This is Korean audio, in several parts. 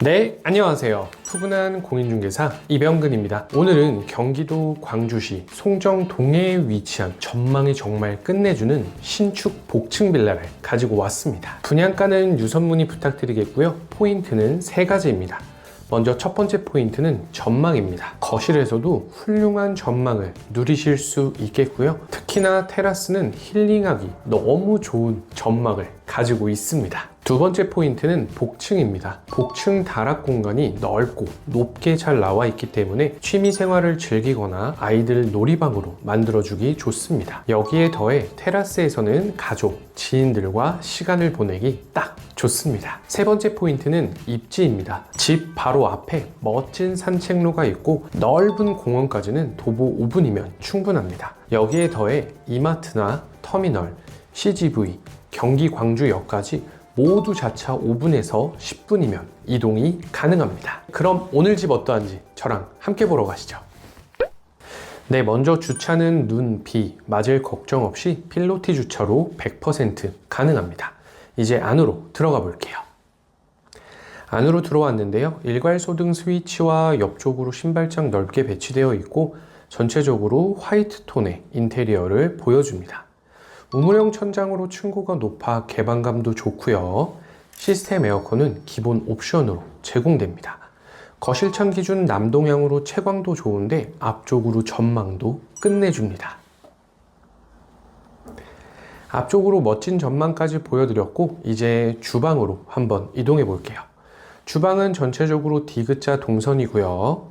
네, 안녕하세요. 푸근한 공인중개사 이병근입니다. 오늘은 경기도 광주시 송정 동해에 위치한 전망이 정말 끝내주는 신축 복층 빌라를 가지고 왔습니다. 분양가는 유선문의 부탁드리겠고요. 포인트는 세 가지입니다. 먼저 첫 번째 포인트는 전망입니다. 거실에서도 훌륭한 전망을 누리실 수 있겠고요. 특히나 테라스는 힐링하기 너무 좋은 전망을 가지고 있습니다. 두 번째 포인트는 복층입니다. 복층 다락 공간이 넓고 높게 잘 나와 있기 때문에 취미 생활을 즐기거나 아이들 놀이방으로 만들어주기 좋습니다. 여기에 더해 테라스에서는 가족, 지인들과 시간을 보내기 딱 좋습니다. 세 번째 포인트는 입지입니다. 집 바로 앞에 멋진 산책로가 있고 넓은 공원까지는 도보 5분이면 충분합니다. 여기에 더해 이마트나 터미널, CGV, 경기 광주역까지 모두 자차 5분에서 10분이면 이동이 가능합니다. 그럼 오늘 집 어떠한지 저랑 함께 보러 가시죠. 네, 먼저 주차는 눈, 비 맞을 걱정 없이 필로티 주차로 100% 가능합니다. 이제 안으로 들어가 볼게요. 안으로 들어왔는데요. 일괄 소등 스위치와 옆쪽으로 신발장 넓게 배치되어 있고 전체적으로 화이트 톤의 인테리어를 보여줍니다. 우물형 천장으로 층고가 높아 개방감도 좋고요. 시스템 에어컨은 기본 옵션으로 제공됩니다. 거실창 기준 남동향으로 채광도 좋은데 앞쪽으로 전망도 끝내줍니다. 앞쪽으로 멋진 전망까지 보여드렸고 이제 주방으로 한번 이동해 볼게요. 주방은 전체적으로 디귿자 동선이고요.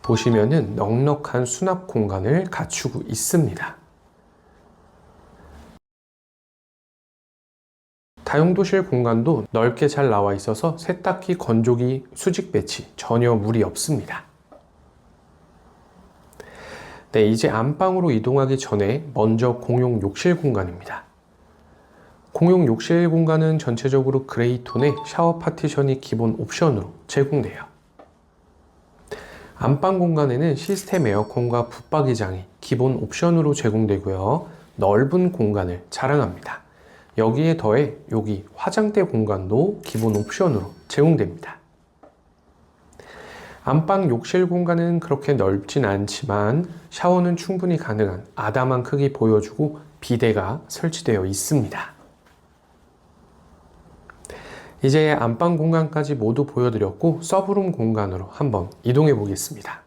보시면은 넉넉한 수납 공간을 갖추고 있습니다. 다용도실 공간도 넓게 잘 나와 있어서 세탁기, 건조기, 수직 배치 전혀 무리 없습니다. 네, 이제 안방으로 이동하기 전에 먼저 공용 욕실 공간입니다. 공용 욕실 공간은 전체적으로 그레이 톤의 샤워 파티션이 기본 옵션으로 제공돼요. 안방 공간에는 시스템 에어컨과 붙박이장이 기본 옵션으로 제공되고요. 넓은 공간을 자랑합니다. 여기에 더해 여기 화장대 공간도 기본 옵션으로 제공됩니다. 안방 욕실 공간은 그렇게 넓진 않지만 샤워는 충분히 가능한 아담한 크기 보여주고 비대가 설치되어 있습니다. 이제 안방 공간까지 모두 보여드렸고 서브룸 공간으로 한번 이동해 보겠습니다.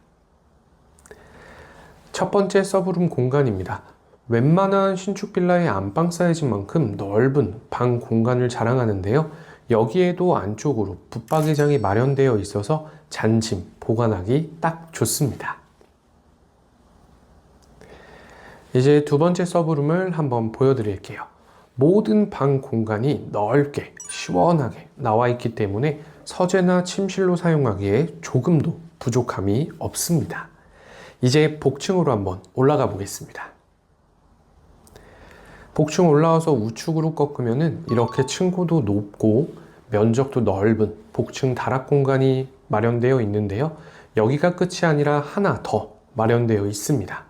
첫 번째 서브룸 공간입니다. 웬만한 신축 빌라의 안방 사이즈만큼 넓은 방 공간을 자랑하는데요. 여기에도 안쪽으로 붙박이장이 마련되어 있어서 잔짐 보관하기 딱 좋습니다. 이제 두 번째 서브룸을 한번 보여드릴게요. 모든 방 공간이 넓게 시원하게 나와 있기 때문에 서재나 침실로 사용하기에 조금도 부족함이 없습니다. 이제 복층으로 한번 올라가 보겠습니다. 복층 올라와서 우측으로 꺾으면은 이렇게 층고도 높고 면적도 넓은 복층 다락 공간이 마련되어 있는데요. 여기가 끝이 아니라 하나 더 마련되어 있습니다.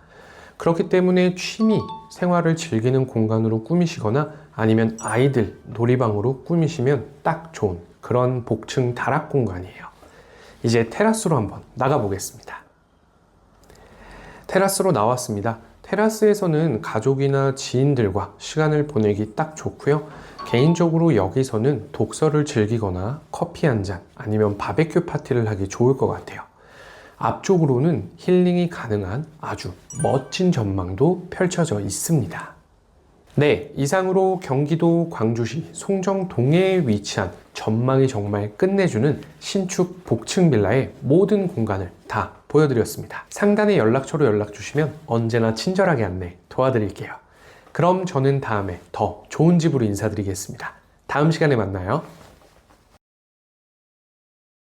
그렇기 때문에 취미 생활을 즐기는 공간으로 꾸미시거나 아니면 아이들 놀이방으로 꾸미시면 딱 좋은 그런 복층 다락 공간이에요. 이제 테라스로 한번 나가 보겠습니다. 테라스로 나왔습니다. 테라스에서는 가족이나 지인들과 시간을 보내기 딱 좋고요. 개인적으로 여기서는 독서를 즐기거나 커피 한 잔 아니면 바베큐 파티를 하기 좋을 것 같아요. 앞쪽으로는 힐링이 가능한 아주 멋진 전망도 펼쳐져 있습니다. 네, 이상으로 경기도 광주시 송정 동해에 위치한 전망이 정말 끝내주는 신축 복층 빌라의 모든 공간을 다 보여드렸습니다. 상단의 연락처로 연락 주시면 언제나 친절하게 안내 도와드릴게요. 그럼 저는 다음에 더 좋은 집으로 인사드리겠습니다. 다음 시간에 만나요.